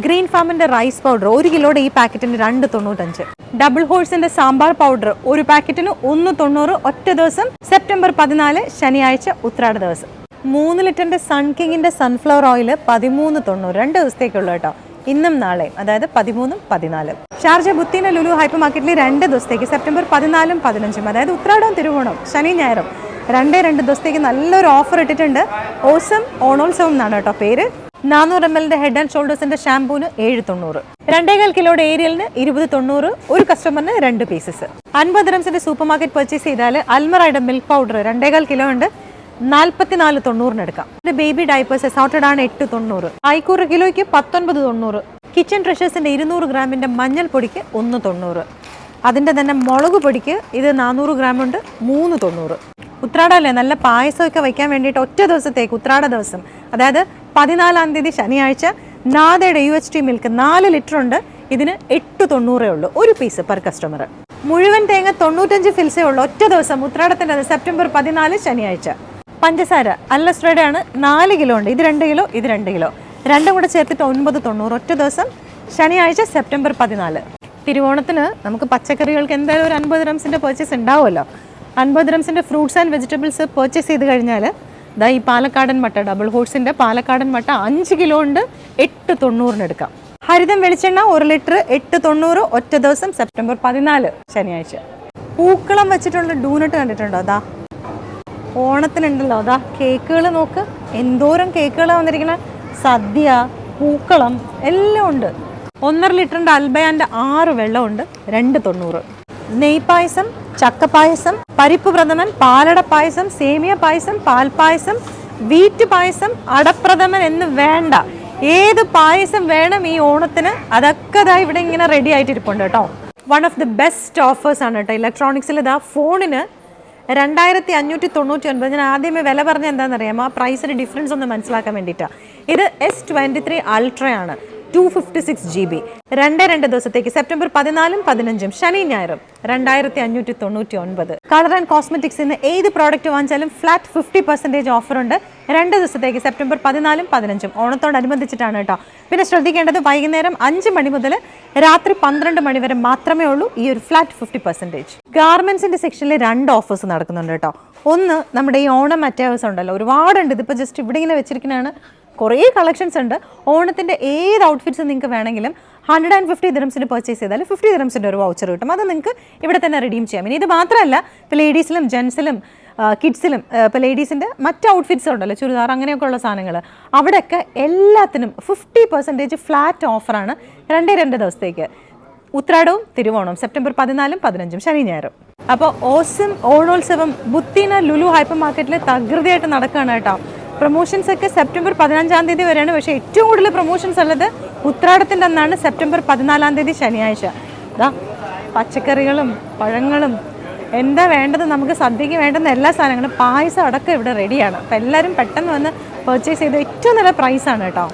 Green ഫാമിന്റെ rice powder ഒരു കിലോയുടെ ഈ പാക്കറ്റിന് രണ്ട് തൊണ്ണൂറ്റഞ്ച്. ഡബിൾ ഹോഴ്സിന്റെ സാമ്പാർ പൗഡർ ഒരു പാക്കറ്റിന് ഒന്ന് തൊണ്ണൂറ് ഒറ്റ ദിവസം സെപ്റ്റംബർ പതിനാല് ശനിയാഴ്ച ഉത്രാട ദിവസം. മൂന്ന് ലിറ്ററിന്റെ സൺ കിങ്ങിന്റെ സൺഫ്ലവർ ഓയിൽ പതിമൂന്ന് തൊണ്ണൂറ്. രണ്ട് ദിവസത്തേക്കുള്ളൂ കേട്ടോ. ഇന്നും നാളെയും അതായത് പതിമൂന്നും പതിനാലും. ഷാർജ ബുത്തീന ലുലു ഹൈപ്പർ മാർക്കറ്റിൽ രണ്ട് ദിവസത്തേക്ക് സെപ്റ്റംബർ പതിനാലും പതിനഞ്ചും. അതായത് ഉത്രാടവും തിരുവോണം ശനി ഞായറും. രണ്ടേ രണ്ട് ദിവസത്തേക്ക് നല്ലൊരു ഓഫർ ഇട്ടിട്ടുണ്ട്. ഓസം ഓണോത്സവം എന്നാണ് കേട്ടോ പേര്. നാനൂറ് എം എല്ലിന്റെ ഹെഡ് ആൻഡ് ഷോൾഡേഴ്സിന്റെ ഷാംപൂന് ഏഴ് തൊണ്ണൂറ്. രണ്ടേകാൽ കിലോയുടെ ഏരിയലിന് ഇരുപത് തൊണ്ണൂറ് ഒരു കസ്റ്റമറിന് രണ്ട് പീസസ് അൻപത് റംസിന്റെ സൂപ്പർ മാർക്കറ്റ് പർച്ചേസ് ചെയ്താൽ അൽമറയുടെ മിൽക്ക് പൗഡർ രണ്ടേകാൽ കിലോ ഉണ്ട് നാൽപ്പത്തിനാല് തൊണ്ണൂറിന് എടുക്കാം. ബേബി ഡൈപ്പേഴ്സ് സോട്ടഡ് ആണ് എട്ട് തൊണ്ണൂറ്. ഐക്കൂറ് കിലോയ്ക്ക് പത്തൊൻപത് തൊണ്ണൂറ്. കിച്ചൺ ട്രഷേഴ്സിന്റെ ഇരുന്നൂറ് ഗ്രാമിന്റെ മഞ്ഞൾ പൊടിക്ക് ഒന്ന് തൊണ്ണൂറ്. അതിന്റെ തന്നെ മുളക് പൊടിക്ക് ഇത് നാനൂറ് ഗ്രാം ഉണ്ട് മൂന്ന് തൊണ്ണൂറ്. ഉത്രാടല്ലേ? നല്ല പായസമൊക്കെ വയ്ക്കാൻ വേണ്ടിയിട്ട് ഒറ്റ ദിവസത്തേക്ക് ഉത്രാട ദിവസം. അതായത് പതിനാലാം തീയതി ശനിയാഴ്ച നാദയുടെ യു എച്ച് ടി മിൽക്ക് നാല് ലിറ്റർ ഉണ്ട്. ഇതിന് എട്ട് തൊണ്ണൂറേ ഉള്ളൂ. ഒരു പീസ് പെർ കസ്റ്റമർ. മുഴുവൻ തേങ്ങ തൊണ്ണൂറ്റഞ്ച് ഫിൽസേ ഉള്ളൂ. ഒറ്റ ദിവസം ഉത്രാടത്തിന്റെ സെപ്റ്റംബർ പതിനാല് ശനിയാഴ്ച. പഞ്ചസാര അല്ലസ്ട്രയുടെ ആണ്. നാല് കിലോ ഉണ്ട്. ഇത് രണ്ട് കിലോ ഇത് രണ്ട് കിലോ. രണ്ടും കൂടെ ചേർത്തിട്ട് ഒൻപത് തൊണ്ണൂറ്. ഒറ്റ ദിവസം ശനിയാഴ്ച സെപ്റ്റംബർ പതിനാല്. തിരുവോണത്തിന് നമുക്ക് പച്ചക്കറികൾക്ക് എന്തായാലും ഒരു അൻപത് റംസിന്റെ പർച്ചേസ് ഉണ്ടാവുമല്ലോ. അൻപത് ഗ്രാംസിന്റെ ഫ്രൂട്ട്സ് ആൻഡ് വെജിറ്റബിൾസ് പർച്ചേസ് ചെയ്ത് കഴിഞ്ഞാൽ ദാ ഈ പാലക്കാടൻ മട്ട ഡബിൾ ഹോഴ്സിന്റെ പാലക്കാടൻ മട്ട അഞ്ച് കിലോ ഉണ്ട് എട്ട് തൊണ്ണൂറിന് എടുക്കാം. ഹരിതം വെളിച്ചെണ്ണ ഒരു ലിറ്റർ എട്ട് തൊണ്ണൂറ് ഒറ്റ ദിവസം സെപ്റ്റംബർ പതിനാല് ശനിയാഴ്ച. പൂക്കളം വെച്ചിട്ടുള്ള ഡൂനട്ട് കണ്ടിട്ടുണ്ടോ? അതാ ഓണത്തിനുണ്ടല്ലോ. അതാ കേക്കുകൾ നോക്ക്. എന്തോരം കേക്കുകളാണ് വന്നിരിക്കുന്നത് സദ്യ പൂക്കളം എല്ലാം ഉണ്ട്. ഒന്നര ലിറ്ററിന്റെ അൽബയാന്റെ ആറ് വെള്ളമുണ്ട് രണ്ട് തൊണ്ണൂറ്. നെയ്പായസം ചക്കപ്പായസം പരിപ്പ് പ്രഥമൻ പാലട പായസം സേമിയ പായസം പാൽപ്പായസം വീറ്റ് പായസം അടപ്രഥമൻ എന്ന് വേണ്ട. ഏത് പായസം വേണം ഈ ഓണത്തിന് അതൊക്കെ ഇതാ ഇവിടെ ഇങ്ങനെ റെഡി ആയിട്ട് ഇരിപ്പുണ്ട് കേട്ടോ. One of the best offers ആണ് കേട്ടോ. ഇലക്ട്രോണിക്സിൽ ഇതാ ഫോണിന് രണ്ടായിരത്തി അഞ്ഞൂറ്റി തൊണ്ണൂറ്റി ഒൻപത് ഞാൻ ആദ്യമേ വില പറഞ്ഞ എന്താണെന്നറിയാമോ? ആ പ്രൈസിന് ഡിഫറൻസ് ഒന്ന് മനസ്സിലാക്കാൻ വേണ്ടിയിട്ടാണ് ഇത് S twenty three അൾട്രയാണ് two fifty six G B രണ്ട് രണ്ട് ദിവസത്തേക്ക് സെപ്റ്റംബർ പതിനാലും പതിനഞ്ചും ശനി ഞായറും. രണ്ടായിരത്തി അഞ്ഞൂറ്റി തൊണ്ണൂറ്റി ഒൻപത് കളർ ആൻഡ് കോസ്മെറ്റിക്സ് ഇന്ന് ഏത് പ്രോഡക്റ്റ് വാങ്ങിച്ചാലും ഫ്ലാറ്റ് ഫിഫ്റ്റി പെർസെന്റേജ് ഓഫർ ഉണ്ട്. രണ്ട് ദിവസത്തേക്ക് സെപ്റ്റംബർ പതിനാലും പതിനഞ്ചും. ഓണത്തോടനുബന്ധിച്ചിട്ടാണ് കേട്ടോ. പിന്നെ ശ്രദ്ധിക്കേണ്ടത് വൈകുന്നേരം അഞ്ച് മണി മുതൽ രാത്രി പന്ത്രണ്ട് മണി വരെ മാത്രമേ ഉള്ളൂ ഈ ഒരു ഫ്ലാറ്റ് ഫിഫ്റ്റി പെർസെന്റേജ് ഗാർമെൻസിന്റെ സെക്ഷനിൽ രണ്ട് ഓഫേഴ്സ് നടക്കുന്നുണ്ട് കേട്ടോ. ഒന്ന് നമ്മുടെ ഈ ഓണം അറ്റാവേഴ്സ് ഉണ്ടല്ലോ. ഒരുപാടുണ്ട്. ഇതിപ്പോൾ ജസ്റ്റ് ഇവിടെ ഇങ്ങനെ വെച്ചിരിക്കുന്നതാണ്. കുറേ കളക്ഷൻസ് ഉണ്ട്. ഓണത്തിന്റെ ഏത് ഔട്ട്ഫിറ്റ്സ് നിങ്ങൾക്ക് വേണമെങ്കിലും ഹൺഡ്രഡ് ആൻഡ് ഫിഫ്റ്റി ദിറംസിന് പർച്ചേസ് ചെയ്താൽ ഫിഫ്റ്റി ദിറംസിന്റെ ഒരു വൗച്ചർ കിട്ടും. അത് നിങ്ങൾക്ക് ഇവിടെ തന്നെ റിഡീം ചെയ്യാം. ഇനി ഇത് മാത്രമല്ല ഇപ്പോൾ ലേഡീസിലും ജെൻസിലും കിഡ്സിലും ഇപ്പോൾ ലേഡീസിന്റെ മറ്റ് ഔട്ട്ഫിറ്റ്സ് ഉണ്ടല്ലോ ചുരിദാർ അങ്ങനെയൊക്കെ ഉള്ള സാധനങ്ങൾ അവിടെയൊക്കെ എല്ലാത്തിനും ഫിഫ്റ്റി പെർസെന്റേജ് ഫ്ലാറ്റ് ഓഫറാണ് രണ്ടേ രണ്ട് ദിവസത്തേക്ക്. ഉത്രാടവും തിരുവോണവും സെപ്റ്റംബർ പതിനാലും പതിനഞ്ചും ശനി ഞായറും. അപ്പോൾ ഓസം ഓണോത്സവം ബുത്തീന ലുലു ഹൈപ്പർ മാർക്കറ്റിൽ തകൃതിയായിട്ട് നടക്കുകയാണ് കേട്ടോ. പ്രൊമോഷൻസ് ഒക്കെ സെപ്റ്റംബർ പതിനഞ്ചാം തീയതി വരെയാണ്. പക്ഷേ ഏറ്റവും കൂടുതൽ പ്രൊമോഷൻസ് ഉള്ളത് ഉത്രാടത്തിന്റെ അന്നാണ് സെപ്റ്റംബർ പതിനാലാം തീയതി ശനിയാഴ്ച. ദാ പച്ചക്കറികളും പഴങ്ങളും എന്താ വേണ്ടത് നമുക്ക് സദ്യയ്ക്ക് വേണ്ടുന്ന എല്ലാ സാധനങ്ങളും പായസം അടക്കം ഇവിടെ റെഡിയാണ് അപ്പോൾ എല്ലാവരും പെട്ടെന്ന് വന്ന് പർച്ചേസ് ചെയ്ത് ഏറ്റവും നല്ല പ്രൈസാണ് കേട്ടോ.